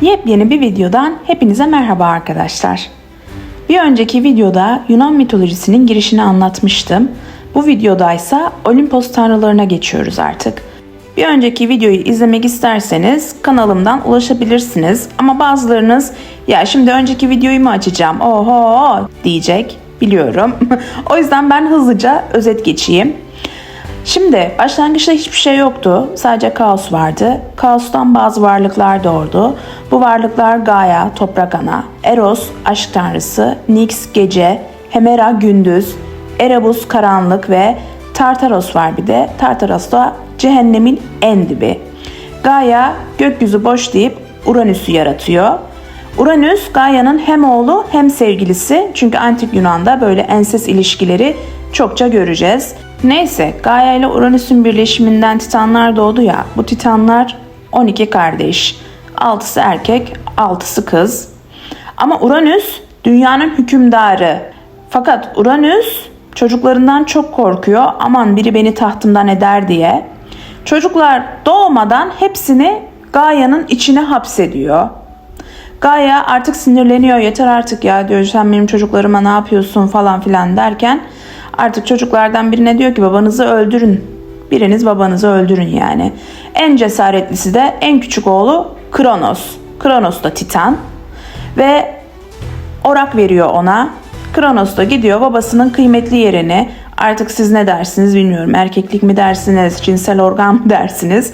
Yepyeni bir videodan hepinize merhaba arkadaşlar. Bir önceki videoda Yunan mitolojisinin girişini anlatmıştım. Bu videoda ise Olimpos tanrılarına geçiyoruz artık. Bir önceki videoyu izlemek isterseniz kanalımdan ulaşabilirsiniz. Ama bazılarınız ya şimdi önceki videoyu mu açacağım oho diyecek biliyorum. o yüzden ben hızlıca özet geçeyim. Şimdi başlangıçta hiçbir şey yoktu. Sadece kaos vardı. Kaostan bazı varlıklar doğurdu. Bu varlıklar Gaia, toprak ana, Eros, aşk tanrısı, Nyx, gece, Hemera, gündüz, Erebus, karanlık ve Tartaros var bir de. Tartaros da cehennemin en dibi. Gaia gökyüzü boş deyip Uranüs'ü yaratıyor. Uranüs Gaia'nın hem oğlu hem sevgilisi. Çünkü antik Yunan'da böyle enses ilişkileri çokça göreceğiz. Neyse Gaia ile Uranüs'ün birleşiminden Titanlar doğdu ya. Bu Titanlar 12 kardeş. 6'sı erkek, 6'sı kız. Ama Uranüs dünyanın hükümdarı. Fakat Uranüs çocuklarından çok korkuyor. Aman biri beni tahtımdan eder diye. Çocuklar doğmadan hepsini Gaia'nın içine hapsediyor. Gaia artık sinirleniyor yeter artık ya diyor sen benim çocuklarıma ne yapıyorsun falan filan derken artık çocuklardan birine diyor ki babanızı öldürün. Biriniz babanızı öldürün yani. En cesaretlisi de en küçük oğlu Kronos. Kronos da Titan ve orak veriyor ona. Kronos da gidiyor babasının kıymetli yerini artık siz ne dersiniz bilmiyorum erkeklik mi dersiniz cinsel organ mı dersiniz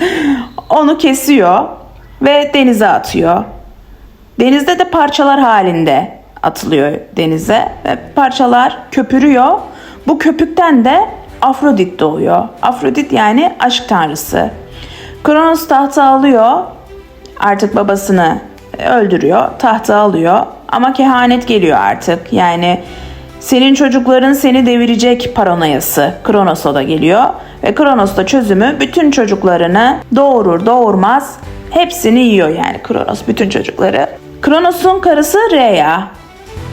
onu kesiyor ve denize atıyor. Denizde de parçalar halinde atılıyor denize ve parçalar köpürüyor. Bu köpükten de Afrodit doğuyor. Afrodit yani aşk tanrısı. Kronos tahta alıyor. Artık babasını öldürüyor. Tahta alıyor. Ama kehanet geliyor artık. Yani senin çocukların seni devirecek paranoyası Kronos'a da geliyor. Ve Kronos da çözümü bütün çocuklarını doğurur doğurmaz hepsini yiyor yani Kronos bütün çocukları. Kronos'un karısı Rhea.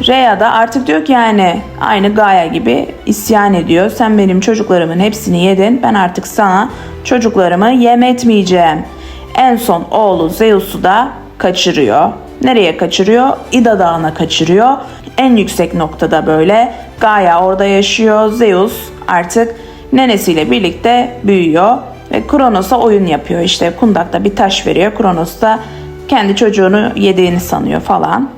Rhea da artık diyor ki yani aynı Gaia gibi isyan ediyor. Sen benim çocuklarımın hepsini yedin. Ben artık sana çocuklarımı yem etmeyeceğim. En son oğlu Zeus'u da kaçırıyor. Nereye kaçırıyor? Ida Dağı'na kaçırıyor. En yüksek noktada böyle Gaia orada yaşıyor. Zeus artık nenesiyle birlikte büyüyor. Ve Kronos'a oyun yapıyor işte. Kundakta bir taş veriyor. Kronos da kendi çocuğunu yediğini sanıyor falan.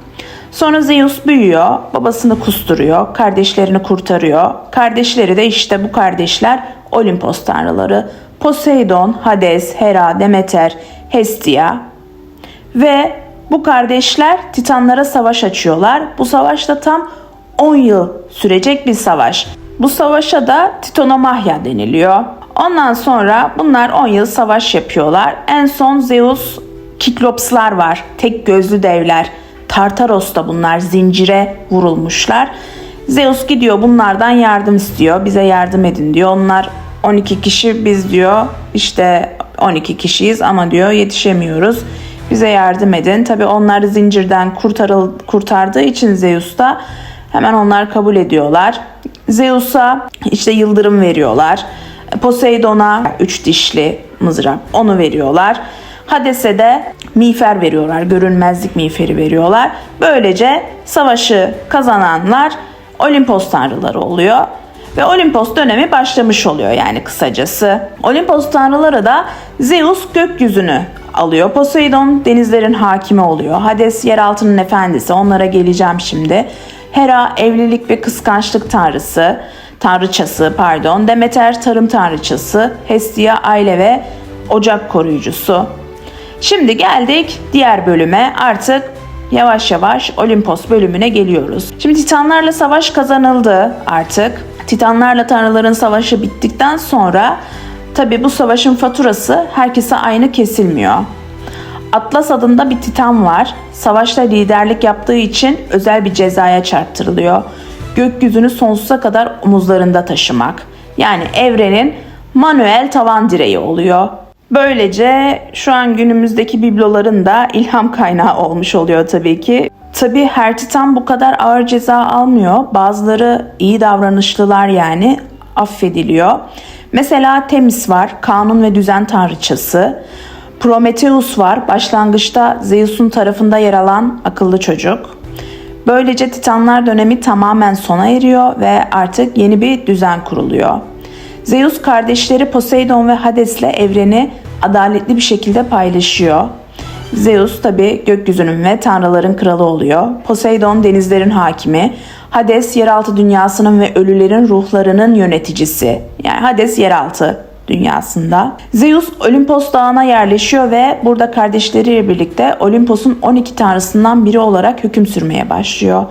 Sonra Zeus büyüyor, babasını kusturuyor, kardeşlerini kurtarıyor. Kardeşleri de işte bu kardeşler Olimpos tanrıları. Poseidon, Hades, Hera, Demeter, Hestia ve bu kardeşler Titanlara savaş açıyorlar. Bu savaş da tam 10 yıl sürecek bir savaş. Bu savaşa da Titanomahya deniliyor. Ondan sonra bunlar 10 yıl savaş yapıyorlar. En son Zeus Kiklopslar var. Tek gözlü devler. Tartaros'ta bunlar zincire vurulmuşlar. Zeus gidiyor bunlardan yardım istiyor. Bize yardım edin diyor. Onlar 12 kişi biz diyor işte 12 kişiyiz ama diyor yetişemiyoruz. Bize yardım edin. Tabi onlar zincirden kurtarıl, kurtardığı için Zeus da hemen onlar kabul ediyorlar. Zeus'a işte yıldırım veriyorlar. Poseidon'a üç dişli mızrak onu veriyorlar. Hades'e de miğfer veriyorlar. Görünmezlik miğferi veriyorlar. Böylece savaşı kazananlar Olimpos tanrıları oluyor. Ve Olimpos dönemi başlamış oluyor yani kısacası. Olimpos tanrıları da Zeus gökyüzünü alıyor. Poseidon denizlerin hakimi oluyor. Hades yeraltının efendisi. Onlara geleceğim şimdi. Hera evlilik ve kıskançlık tanrısı, tanrıçası pardon. Demeter tarım tanrıçası. Hestia aile ve ocak koruyucusu. Şimdi geldik diğer bölüme. Artık yavaş yavaş Olimpos bölümüne geliyoruz. Şimdi Titanlarla savaş kazanıldı artık. Titanlarla tanrıların savaşı bittikten sonra tabi bu savaşın faturası herkese aynı kesilmiyor. Atlas adında bir titan var. Savaşta liderlik yaptığı için özel bir cezaya çarptırılıyor. Gökyüzünü sonsuza kadar omuzlarında taşımak. Yani evrenin manuel tavan direği oluyor. Böylece şu an günümüzdeki bibloların da ilham kaynağı olmuş oluyor tabii ki. Tabii her titan bu kadar ağır ceza almıyor. Bazıları iyi davranışlılar yani affediliyor. Mesela Temis var, kanun ve düzen tanrıçası. Prometheus var. Başlangıçta Zeus'un tarafında yer alan akıllı çocuk. Böylece Titanlar dönemi tamamen sona eriyor ve artık yeni bir düzen kuruluyor. Zeus kardeşleri Poseidon ve Hades'le evreni adaletli bir şekilde paylaşıyor. Zeus tabi gökyüzünün ve tanrıların kralı oluyor. Poseidon denizlerin hakimi. Hades yeraltı dünyasının ve ölülerin ruhlarının yöneticisi. Yani Hades yeraltı dünyasında. Zeus Olimpos dağına yerleşiyor ve burada kardeşleriyle birlikte Olimpos'un 12 tanrısından biri olarak hüküm sürmeye başlıyor.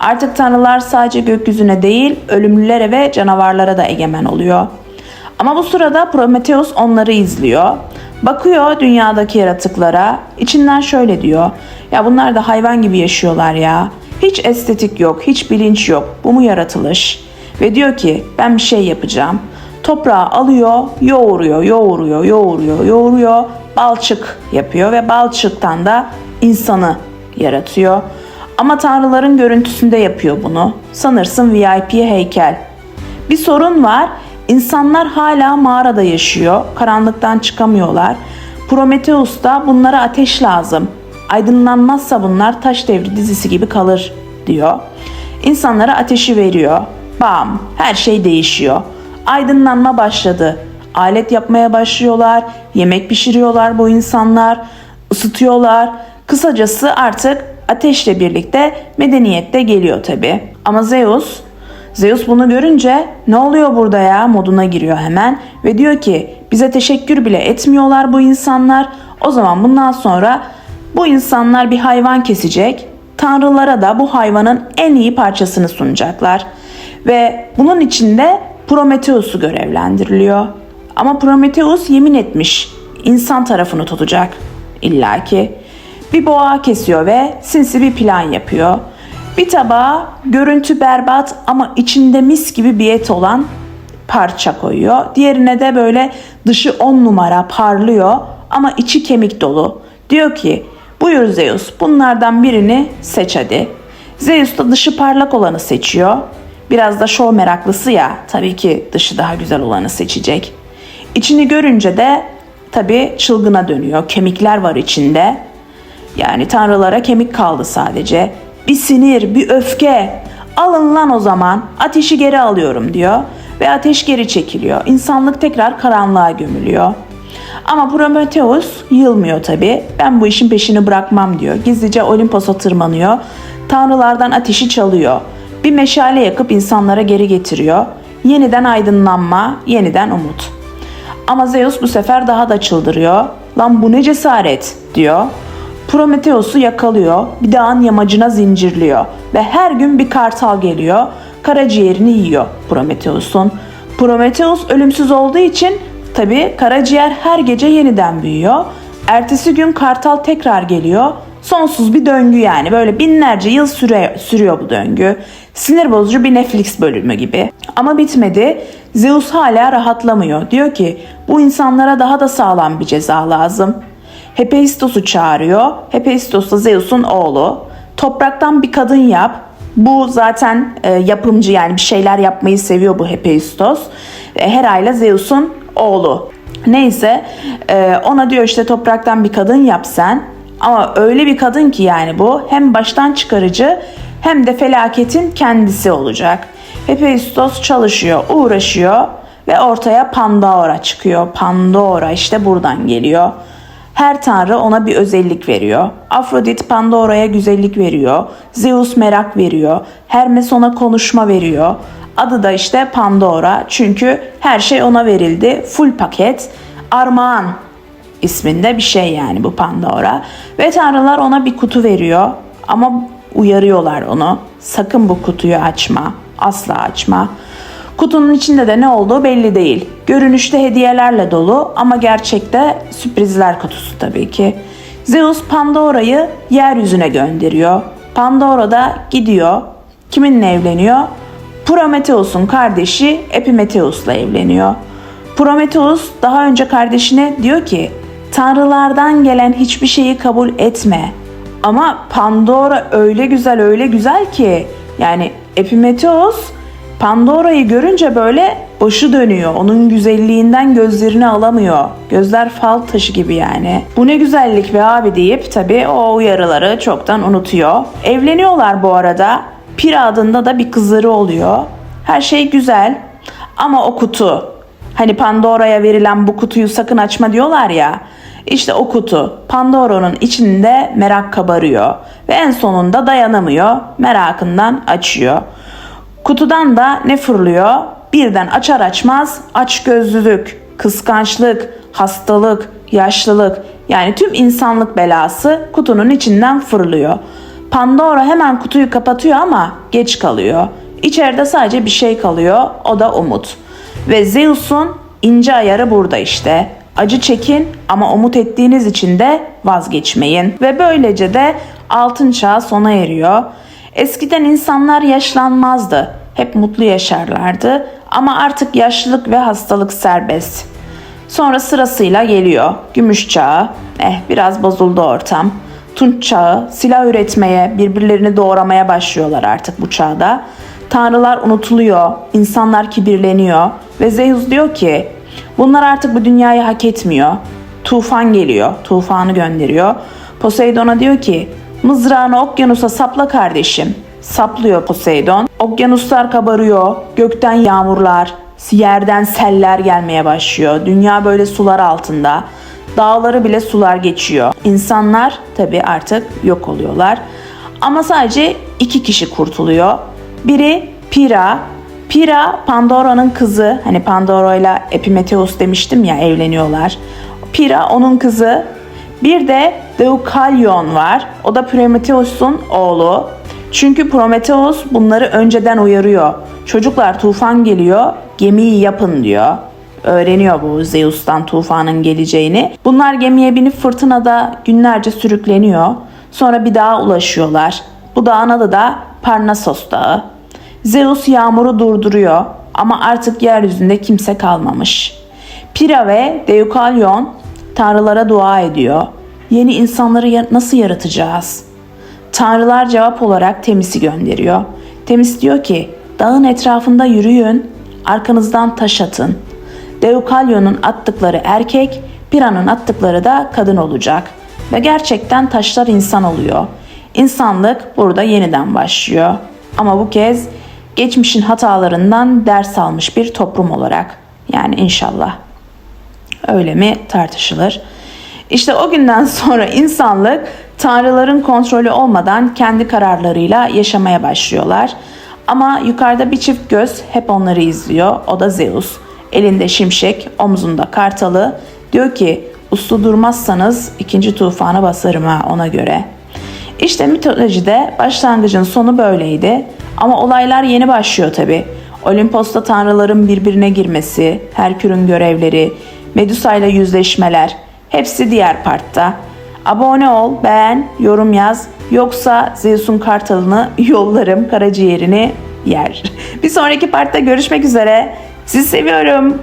Artık tanrılar sadece gökyüzüne değil, ölümlülere ve canavarlara da egemen oluyor. Ama bu sırada Prometheus onları izliyor. Bakıyor dünyadaki yaratıklara. içinden şöyle diyor. Ya bunlar da hayvan gibi yaşıyorlar ya. Hiç estetik yok, hiç bilinç yok. Bu mu yaratılış? Ve diyor ki ben bir şey yapacağım. Toprağı alıyor, yoğuruyor, yoğuruyor, yoğuruyor, yoğuruyor. Balçık yapıyor ve balçıktan da insanı yaratıyor. Ama tanrıların görüntüsünde yapıyor bunu. Sanırsın VIP heykel. Bir sorun var. İnsanlar hala mağarada yaşıyor. Karanlıktan çıkamıyorlar. Prometheus da bunlara ateş lazım. Aydınlanmazsa bunlar taş devri dizisi gibi kalır diyor. İnsanlara ateşi veriyor. Bam, her şey değişiyor. Aydınlanma başladı. Alet yapmaya başlıyorlar, yemek pişiriyorlar bu insanlar, ısıtıyorlar. Kısacası artık ateşle birlikte medeniyet de geliyor tabi. Ama Zeus Zeus bunu görünce ne oluyor burada ya moduna giriyor hemen ve diyor ki bize teşekkür bile etmiyorlar bu insanlar. O zaman bundan sonra bu insanlar bir hayvan kesecek. Tanrılara da bu hayvanın en iyi parçasını sunacaklar. Ve bunun içinde Prometheus'u görevlendiriliyor. Ama Prometheus yemin etmiş insan tarafını tutacak illaki. Bir boğa kesiyor ve sinsi bir plan yapıyor. Bir tabağa görüntü berbat ama içinde mis gibi bir et olan parça koyuyor. Diğerine de böyle dışı on numara parlıyor ama içi kemik dolu. Diyor ki buyur Zeus bunlardan birini seç hadi. Zeus da dışı parlak olanı seçiyor. Biraz da şov meraklısı ya tabii ki dışı daha güzel olanı seçecek. İçini görünce de tabii çılgına dönüyor. Kemikler var içinde. Yani tanrılara kemik kaldı sadece. Bir sinir, bir öfke. Alın lan o zaman. Ateşi geri alıyorum diyor. Ve ateş geri çekiliyor. İnsanlık tekrar karanlığa gömülüyor. Ama Prometheus yılmıyor tabi. Ben bu işin peşini bırakmam diyor. Gizlice Olimpos'a tırmanıyor. Tanrılardan ateşi çalıyor. Bir meşale yakıp insanlara geri getiriyor. Yeniden aydınlanma, yeniden umut. Ama Zeus bu sefer daha da çıldırıyor. Lan bu ne cesaret diyor. Prometheus'u yakalıyor, bir dağın yamacına zincirliyor ve her gün bir kartal geliyor, karaciğerini yiyor Prometheus'un. Prometheus ölümsüz olduğu için tabi karaciğer her gece yeniden büyüyor. Ertesi gün kartal tekrar geliyor. Sonsuz bir döngü yani böyle binlerce yıl süre, sürüyor bu döngü. Sinir bozucu bir Netflix bölümü gibi. Ama bitmedi. Zeus hala rahatlamıyor. Diyor ki bu insanlara daha da sağlam bir ceza lazım. Hephaistos'u çağırıyor. Hephaistos da Zeus'un oğlu. Topraktan bir kadın yap. Bu zaten e, yapımcı yani bir şeyler yapmayı seviyor bu Hephaistos. E, Hera ile Zeus'un oğlu. Neyse e, ona diyor işte topraktan bir kadın yap sen. Ama öyle bir kadın ki yani bu hem baştan çıkarıcı hem de felaketin kendisi olacak. Hephaistos çalışıyor, uğraşıyor ve ortaya Pandora çıkıyor. Pandora işte buradan geliyor. Her tanrı ona bir özellik veriyor. Afrodit Pandora'ya güzellik veriyor. Zeus merak veriyor. Hermes ona konuşma veriyor. Adı da işte Pandora çünkü her şey ona verildi. Full paket. Armağan isminde bir şey yani bu Pandora. Ve tanrılar ona bir kutu veriyor. Ama uyarıyorlar onu. Sakın bu kutuyu açma. Asla açma. Kutunun içinde de ne olduğu belli değil. Görünüşte hediyelerle dolu ama gerçekte sürprizler kutusu tabii ki. Zeus Pandora'yı yeryüzüne gönderiyor. Pandora da gidiyor. Kiminle evleniyor? Prometheus'un kardeşi Epimetheus'la evleniyor. Prometheus daha önce kardeşine diyor ki Tanrılardan gelen hiçbir şeyi kabul etme. Ama Pandora öyle güzel öyle güzel ki yani Epimetheus Pandora'yı görünce böyle başı dönüyor. Onun güzelliğinden gözlerini alamıyor. Gözler fal taşı gibi yani. Bu ne güzellik be abi deyip tabii o uyarıları çoktan unutuyor. Evleniyorlar bu arada. Pira adında da bir kızları oluyor. Her şey güzel ama o kutu Hani Pandora'ya verilen bu kutuyu sakın açma diyorlar ya. İşte o kutu Pandora'nın içinde merak kabarıyor ve en sonunda dayanamıyor. Merakından açıyor. Kutudan da ne fırlıyor? Birden açar açmaz aç gözlülük, kıskançlık, hastalık, yaşlılık yani tüm insanlık belası kutunun içinden fırlıyor. Pandora hemen kutuyu kapatıyor ama geç kalıyor. İçeride sadece bir şey kalıyor o da umut. Ve Zeus'un ince ayarı burada işte. Acı çekin ama umut ettiğiniz için de vazgeçmeyin. Ve böylece de altın çağ sona eriyor. Eskiden insanlar yaşlanmazdı. Hep mutlu yaşarlardı. Ama artık yaşlılık ve hastalık serbest. Sonra sırasıyla geliyor. Gümüş çağı. Eh biraz bozuldu ortam. Tunç çağı. Silah üretmeye, birbirlerini doğramaya başlıyorlar artık bu çağda. Tanrılar unutuluyor. insanlar kibirleniyor. Ve Zeus diyor ki bunlar artık bu dünyayı hak etmiyor. Tufan geliyor. Tufanı gönderiyor. Poseidon'a diyor ki mızrağını okyanusa sapla kardeşim. Saplıyor Poseidon. Okyanuslar kabarıyor. Gökten yağmurlar, yerden seller gelmeye başlıyor. Dünya böyle sular altında. Dağları bile sular geçiyor. İnsanlar tabi artık yok oluyorlar. Ama sadece iki kişi kurtuluyor. Biri Pira. Pira Pandora'nın kızı. Hani Pandora ile Epimetheus demiştim ya evleniyorlar. Pira onun kızı. Bir de Deucalion var. O da Prometheus'un oğlu. Çünkü Prometheus bunları önceden uyarıyor. Çocuklar tufan geliyor, gemiyi yapın diyor. Öğreniyor bu Zeus'tan tufanın geleceğini. Bunlar gemiye binip fırtınada günlerce sürükleniyor. Sonra bir dağa ulaşıyorlar. Bu dağın adı da Parnassos Dağı. Zeus yağmuru durduruyor ama artık yeryüzünde kimse kalmamış. Pira ve Deucalion tanrılara dua ediyor. Yeni insanları nasıl yaratacağız? Tanrılar cevap olarak Temis'i gönderiyor. Temis diyor ki dağın etrafında yürüyün, arkanızdan taş atın. Deucalion'un attıkları erkek, Pira'nın attıkları da kadın olacak. Ve gerçekten taşlar insan oluyor. İnsanlık burada yeniden başlıyor. Ama bu kez geçmişin hatalarından ders almış bir toplum olarak. Yani inşallah. Öyle mi tartışılır. İşte o günden sonra insanlık tanrıların kontrolü olmadan kendi kararlarıyla yaşamaya başlıyorlar. Ama yukarıda bir çift göz hep onları izliyor. O da Zeus. Elinde şimşek, omzunda kartalı. Diyor ki uslu durmazsanız ikinci tufanı basarım ha ona göre. İşte mitolojide başlangıcın sonu böyleydi. Ama olaylar yeni başlıyor tabi. Olimpos'ta tanrıların birbirine girmesi, Herkül'ün görevleri, Medusa ile yüzleşmeler hepsi diğer partta. Abone ol, beğen, yorum yaz. Yoksa Zeus'un kartalını yollarım, karaciğerini yer. Bir sonraki partta görüşmek üzere. Sizi seviyorum.